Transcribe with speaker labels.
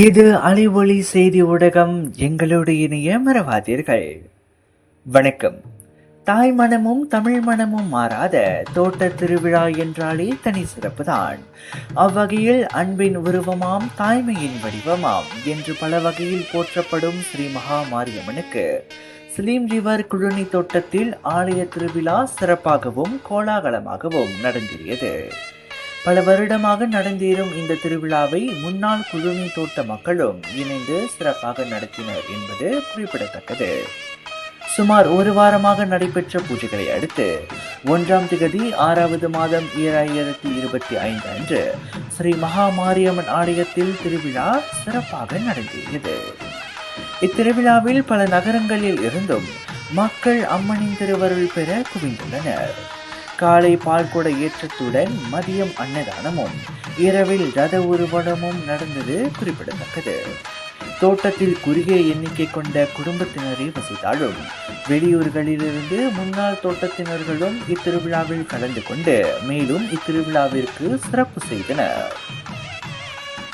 Speaker 1: இது அலைவொளி செய்தி ஊடகம். எங்களுடைய இணைய மறவாதீர்கள். வணக்கம். தாய் மனமும் தமிழ் மனமும் மாறாத தோட்ட திருவிழா என்றாலே தனி சிறப்புதான். அவ்வகையில் அன்பின் உருவமாம் தாய்மையின் வடிவமாம் என்று பல வகையில் போற்றப்படும் ஸ்ரீ மகா மாரியம்மனுக்கு ஸ்லீம் ரிவர் குழுனி தோட்டத்தில் ஆலய திருவிழா சிறப்பாகவும் கோலாகலமாகவும் நடந்தேறியது பல வருடமாக நடந்தேறும் இந்த திருவிழாவை முன்னாள் குழுமி தோட்ட மக்களும் இணைந்து சிறப்பாக நடத்தினர் என்பது குறிப்பிடத்தக்கது. சுமார் ஒரு வாரமாக நடைபெற்ற பூஜைகளை அடுத்து ஒன்றாம் திகதி ஆறாவது மாதம் ஏழாயிரத்தி இருபத்தி ஐந்து அன்று ஸ்ரீ மகா மாரியம்மன் ஆலயத்தில் திருவிழா சிறப்பாக நடந்தேறியது. இத்திருவிழாவில் பல நகரங்களில் இருந்தும் மக்கள் அம்மனின் திருவருள் பெற குவிந்துள்ளனர். காலை பால்குட ஏற்றத்துடன் மதியம் அன்னதானமும். இரவில் ரத ஊர்வலமும் நடந்தது குறிப்பிடத்தக்கது. தோட்டத்தில் குறுகிய எண்ணிக்கை கொண்ட குடும்பத்தினரே வசித்தாலும் வெளியூர்களிலிருந்து முன்னாள் தோட்டத்தினர்களும் இத்திருவிழாவில் கலந்து கொண்டு மேலும் இத்திருவிழாவிற்கு சிறப்பு செய்தனர்.